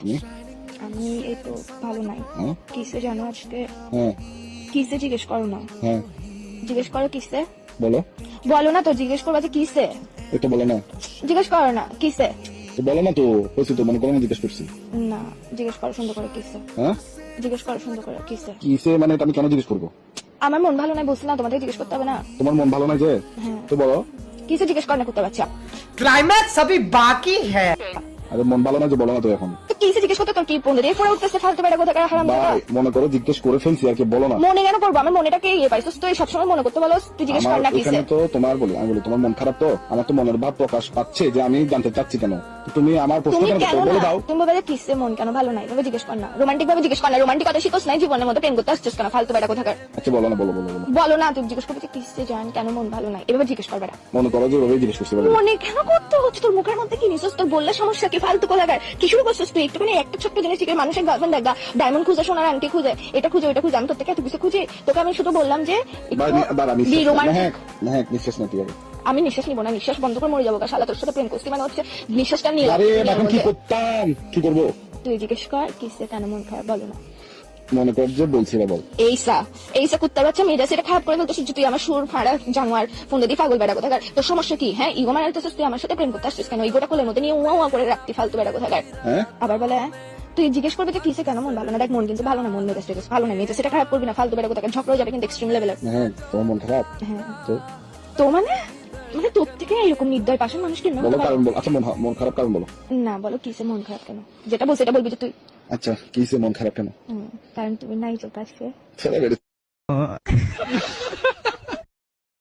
আমি এই তো ভালো নাই। কিসে জানো আজকে? কিসে জিজ্ঞেস করো না। জিজ্ঞেস করো কিসে? বলো। বলো না তো জিজ্ঞেস কিসে? না। জিজ্ঞেস করো না কিসে? বলো না তো হয়েছে তো মানে কোনো জিজ্ঞেস করছি। না জিজ্ঞেস করো সুন্দর করে কিসে। হ্যাঁ? জিজ্ঞেস করো সুন্দর করে কিসে। কিসে মানে আমি কেন জিজ্ঞেস করব? আমার মন ভালো নাই না তোমাকে জিজ্ঞেস করতে হবে না। তোমার মন ভালো নাই যে? হ্যাঁ। তো বলো। কিসে জিজ্ঞেস করনা করতে পারছি। ক্লাইম্যাক্স সবই বাকি হ্যাঁ। আরে মন ভালো না যে বলো না তো এখন। তো জিজ্ঞেস করতে তোর কি দিয়ে পরে উঠতেছে ফালতু বেড়া কোথাকার হারাম ভাই মনে করো জিজ্ঞেস করে ফেলছি আর কি বলো না। মনে কেন করব? আমার মনেটাকে ইয়ে পাইছিস তুই সবসময় মনে করতে বলো তুই জিজ্ঞেস কর না এখানে তো তোমার বলি আমি বলি তোমার মন খারাপ তো? আমার তো মনের ভাব প্রকাশ পাচ্ছে যে আমি জানতে চাচ্ছি কেন? তুমি আমার প্রশ্ন কেন বলে না? দাও। তুমি বলে কিসে মন কেন? ভালো নাই। তবে জিজ্ঞেস কর না। রোমান্টিক ভাবে জিজ্ঞেস কর না। রোমান্টিক কথা শিখোস নাই জীবনের মধ্যে প্রেম করতে আসছিস কেন? ফালতু বেড়া কোথাকার। আচ্ছা বলো না বলো বলো বলো। না তুমি জিজ্ঞেস করবে কিসে জান কেন মন ভালো নাই? এভাবে জিজ্ঞেস করবে না মনে করো যে ওভাবে জিজ্ঞেস বলো। মনে কেন করতে হচ্ছে? তোর মুখের মধ্যে কি নিছিস তোর বললে সমস্যা কি? ফালতু কোলাগার কি শুরু করছিস তুই? একটুখানি একটা ছোট্ট জিনিস থেকে মানুষের গার্লফ্রেন্ড দেখা ডায়মন্ড খুঁজে সোনার আংটি খুঁজে এটা খুঁজে ওটা খুঁজে। আমি তোর থেকে এত কিছু খুঁজি তোকে আমি শুধু বললাম যে রোমান্টিক নিঃশ্বাস আমি নিঃশ্বাস নিবো না নিঃশ্বাস বন্ধ করে মরে যাব। শালা তোর সাথে প্রেম করছি মানে হচ্ছে নিঃশ্বাসটা নিয়ে কি করতাম? কি করব? তুই জিজ্ঞেস কর কিসে কেন মন খারাপ? বলো না। মনে কর যে বলছি না বল। এইসা এইসা কুত্তার বাচ্চা মেয়েরা সেটা খারাপ করে ফেলতো তুই আমার সুর ফাড়া জানোয়ার ফোন দিয়ে পাগল বেড়া কোথাকার? তোর সমস্যা কি হ্যাঁ? ইগো মারাইতেছিস তুই আমার সাথে প্রেম করতে আসছিস কেন? ইগোটা কোলের মধ্যে নিয়ে উয়া উয়া করে রাখতি ফালতু বেড়া কোথাকার? হ্যাঁ? আবার বলে হ্যাঁ? তুই জিজ্ঞেস করবি যে কিসে কেন মন ভালো না? দেখ মন কিন্তু ভালো না মন মেজাজ টেজাজ ভালো না। মেজাজ সেটা খারাপ করবি না ফালতু বেড়া কোথাকার? ঝগড়া হয়ে যাবে কিন্তু এক্সট্রিম লেভেলের হ্যাঁ তোমার মন খারাপ? হ্যাঁ। তো? তো মানে? মানে তোর থেকে এরকম নির্দয় পাশের মানুষ কিনা বলো কারণ বলো আচ্ছা মন মন খারাপ কারণ বলো। না বলো কিসে মন খারাপ কেন? যেটা বলছি এটা বলবি যে তুই আচ্ছা কিসে মন খারাপ কেন? হুম, কারণ তুমি নাই তো বেড়ে